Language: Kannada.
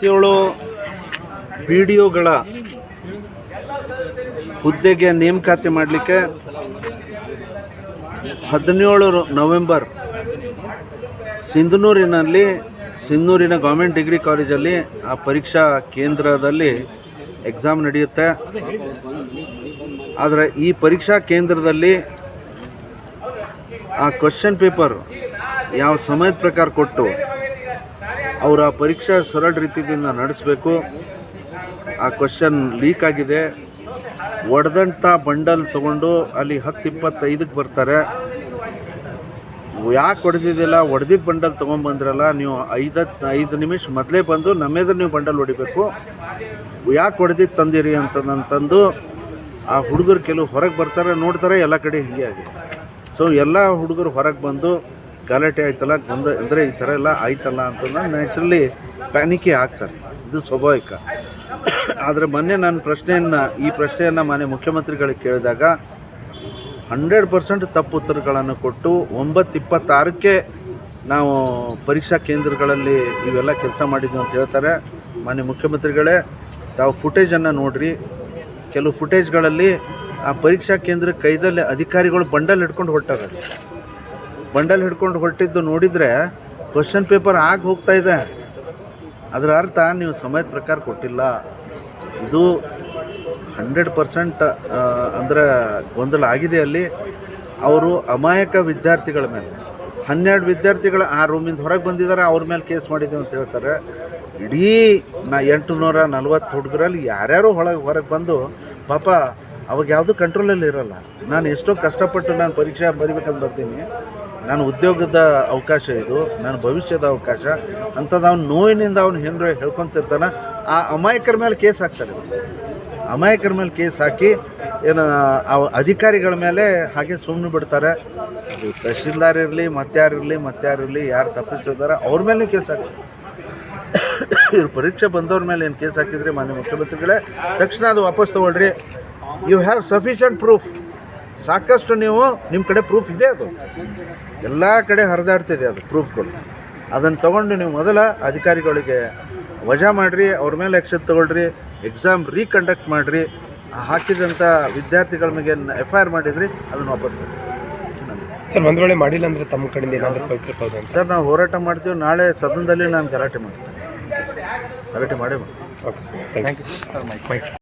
ಇಪ್ಪತ್ತೇಳು ಒಗಳ ಹುದ್ದೆಗೆ ನೇಮಕಾತಿ ಮಾಡಲಿಕ್ಕೆ ಹದಿನೇಳು ನವೆಂಬರ್ ಸಿಂಧನೂರಿನಲ್ಲಿ, ಸಿಂಧನೂರಿನ ಗೌರ್ಮೆಂಟ್ ಡಿಗ್ರಿ ಕಾಲೇಜಲ್ಲಿ ಆ ಪರೀಕ್ಷಾ ಕೇಂದ್ರದಲ್ಲಿ ಎಕ್ಸಾಮ್ ನಡೆಯುತ್ತೆ. ಆದರೆ ಈ ಪರೀಕ್ಷಾ ಕೇಂದ್ರದಲ್ಲಿ ಆ ಕ್ವಶನ್ ಪೇಪರ್ ಯಾವ ಸಮಯದ ಪ್ರಕಾರ ಕೊಟ್ಟು ಅವರು ಪರೀಕ್ಷೆ ಸರಳ ರೀತಿಯಿಂದ ನಡೆಸಬೇಕು. ಆ ಕ್ವಶನ್ ಲೀಕ್ ಆಗಿದೆ. ಒಡೆದಂಥ ಬಂಡಲ್ ತೊಗೊಂಡು ಅಲ್ಲಿ ಹತ್ತು ಇಪ್ಪತ್ತೈದಕ್ಕೆ ಬರ್ತಾರೆ. ಯಾಕೆ ಹೊಡೆದಿದ್ದಿಲ್ಲ ಹೊಡೆದಿದ್ದ ಬಂಡಲ್ ತೊಗೊಂಬಂದ್ರಲ್ಲ ನೀವು ಐದತ್ತು ಐದು ನಿಮಿಷ ಮೊದಲೇ ಬಂದು ನಮ್ಮೆದ್ರೆ ನೀವು ಬಂಡಲ್ ಹೊಡಿಬೇಕು. ಯಾಕೆ ಹೊಡೆದಿದ್ದು ತಂದಿರಿ ಅಂತಂದು ಆ ಹುಡುಗರು ಕೆಲವು ಹೊರಗೆ ಬರ್ತಾರೆ, ನೋಡ್ತಾರೆ ಎಲ್ಲ ಕಡೆ ಹೀಗೆ ಆಗಿದೆ. ಸೊ ಎಲ್ಲ ಹುಡುಗರು ಹೊರಗೆ ಬಂದು ಗಲಾಟೆ ಆಯ್ತಲ್ಲ, ಗೊಂದ ಅಂದರೆ ಈ ಥರ ಎಲ್ಲ ಆಯ್ತಲ್ಲ ಅಂತಂದ್ರೆ ನ್ಯಾಚುರಲಿ ಪ್ಯಾನಿಕೇ ಆಗ್ತಾರೆ ಇದು ಸ್ವಾಭಾವಿಕ. ಆದರೆ ಮೊನ್ನೆ ನಾನು ಪ್ರಶ್ನೆಯನ್ನು, ಈ ಪ್ರಶ್ನೆಯನ್ನು ಮಾನ್ಯ ಮುಖ್ಯಮಂತ್ರಿಗಳಿಗೆ ಕೇಳಿದಾಗ ಹಂಡ್ರೆಡ್ ಪರ್ಸೆಂಟ್ ತಪ್ಪು ಉತ್ತರಗಳನ್ನು ಕೊಟ್ಟು ಒಂಬತ್ತು ಇಪ್ಪತ್ತಾರಕ್ಕೆ ನಾವು ಪರೀಕ್ಷಾ ಕೇಂದ್ರಗಳಲ್ಲಿ ಇವೆಲ್ಲ ಕೆಲಸ ಮಾಡಿದ್ವಿ ಅಂತ ಹೇಳ್ತಾರೆ. ಮಾನ್ಯ ಮುಖ್ಯಮಂತ್ರಿಗಳೇ, ತಾವು ಫುಟೇಜನ್ನು ನೋಡಿರಿ. ಕೆಲವು ಫುಟೇಜ್ಗಳಲ್ಲಿ ಆ ಪರೀಕ್ಷಾ ಕೇಂದ್ರ ಕೈದಲ್ಲಿ ಅಧಿಕಾರಿಗಳು ಬಂಡಲ್ ಹಿಡ್ಕೊಂಡು ಹೊರಟಾರೆ ಬಂಡಲ್ ಹಿಡ್ಕೊಂಡು ಹೊರಟಿದ್ದು ನೋಡಿದರೆ ಕ್ವಶನ್ ಪೇಪರ್ ಆಗಿ ಹೋಗ್ತಾ ಇದೆ. ಅದರ ಅರ್ಥ ನೀವು ಸಮಯದ ಪ್ರಕಾರ ಕೊಟ್ಟಿಲ್ಲ. ಇದು ಹಂಡ್ರೆಡ್ ಪರ್ಸೆಂಟ್ ಅಂದರೆ ಗೊಂದಲ ಆಗಿದೆ ಅಲ್ಲಿ. ಅವರು ಅಮಾಯಕ ವಿದ್ಯಾರ್ಥಿಗಳ ಮೇಲೆ, ಹನ್ನೆರಡು ವಿದ್ಯಾರ್ಥಿಗಳು ಆ ರೂಮಿಂದ ಹೊರಗೆ ಬಂದಿದ್ದಾರೆ, ಅವ್ರ ಮೇಲೆ ಕೇಸ್ ಮಾಡಿದ್ದೀವಿ ಅಂತ ಹೇಳ್ತಾರೆ. ಇಡೀ ನಾ ಎಂಟು ನೂರ ನಲ್ವತ್ತು ಹುಡುಗರಲ್ಲಿ ಯಾರ್ಯಾರು ಒಳಗೆ ಹೊರಗೆ ಬಂದು, ಪಾಪ ಅವಾಗ ಯಾವುದು ಕಂಟ್ರೋಲಲ್ಲಿ ಇರೋಲ್ಲ. ನಾನು ಎಷ್ಟೋ ಕಷ್ಟಪಟ್ಟು ನಾನು ಪರೀಕ್ಷೆ ಬರಿಬೇಕಂತ ಬರ್ತೀನಿ. ನಾನು ಉದ್ಯೋಗದ ಅವಕಾಶ ಇದು ನನ್ನ ಭವಿಷ್ಯದ ಅವಕಾಶ, ಅಂಥದ್ದು ಅವ್ನು ನೋವಿನಿಂದ ಅವ್ನು ಹೆಂಡ್ರೆ ಹೇಳ್ಕೊತಿರ್ತಾನೆ, ಆ ಅಮಾಯಕರ ಮೇಲೆ ಕೇಸ್ ಹಾಕ್ತಾರೆ. ಅಮಾಯಕರ ಮೇಲೆ ಕೇಸ್ ಹಾಕಿ, ಏನು ಅಧಿಕಾರಿಗಳ ಮೇಲೆ ಹಾಗೆ ಸುಮ್ಮನೆ ಬಿಡ್ತಾರೆ. ಅದು ತಹಶೀಲ್ದಾರ್ ಇರಲಿ ಮತ್ತಾರಿರಲಿ ಮತ್ತಾರಿರಲಿ ಯಾರು ತಪ್ಪಿಸಿದಾರೆ ಅವ್ರ ಮೇಲೆ ಕೇಸ್ ಹಾಕಿ ಇವ್ರು ಪರೀಕ್ಷೆ ಬಂದವ್ರ ಮೇಲೆ ಏನು ಕೇಸ್ ಹಾಕಿದ್ರಿ ಮಾನ್ಯ ಮುಖ್ಯಮಂತ್ರಿಗಳೇ, ತಕ್ಷಣ ಅದು ವಾಪಸ್ ತೊಗೊಳ್ರಿ. ಯು ಹ್ಯಾವ್ ಸಫಿಷಿಯಂಟ್ ಪ್ರೂಫ್ ಸಾಕಷ್ಟು ನೀವು ನಿಮ್ಮ ಕಡೆ ಪ್ರೂಫ್ ಇದೆ ಅದು. ಎಲ್ಲ ಕಡೆ ಹರಿದಾಡ್ತಿದೆ ಅದು ಪ್ರೂಫ್ಗಳು ಅದನ್ನು ತೊಗೊಂಡು ನೀವು ಮೊದಲ ಅಧಿಕಾರಿಗಳಿಗೆ ವಜಾ ಮಾಡಿರಿ ಅವ್ರ ಮೇಲೆ ಆ್ಯಕ್ಷನ್ ತೊಗೊಳ್ರಿ ಎಕ್ಸಾಮ್ ರೀಕಂಡಕ್ಟ್ ಮಾಡಿರಿ ಹಾಕಿದಂಥ ವಿದ್ಯಾರ್ಥಿಗಳ ಮೇಲೆ ಎಫ್ ಐ ಆರ್ ಮಾಡಿದ್ರಿ ಅದನ್ನು ವಾಪಸ್. ಸರ್ ಒಂದು ವೇಳೆ ಮಾಡಿಲ್ಲ ಅಂದ್ರೆ ತಮ್ಮ ಕಡೆಯಿಂದ ಏನಾದರೂ ಪವಿತ್ರ ಸರ್ ನಾವು ಹೋರಾಟ ಮಾಡ್ತೀವಿ ನಾಳೆ ಸದನದಲ್ಲಿ ನಾನು ಗಲಾಟೆ ಮಾಡ್ತೀನಿ. ಗಲಾಟೆ ಮಾಡಿ ಓಕೆ ಸರ್ ಥ್ಯಾಂಕ್ ಯು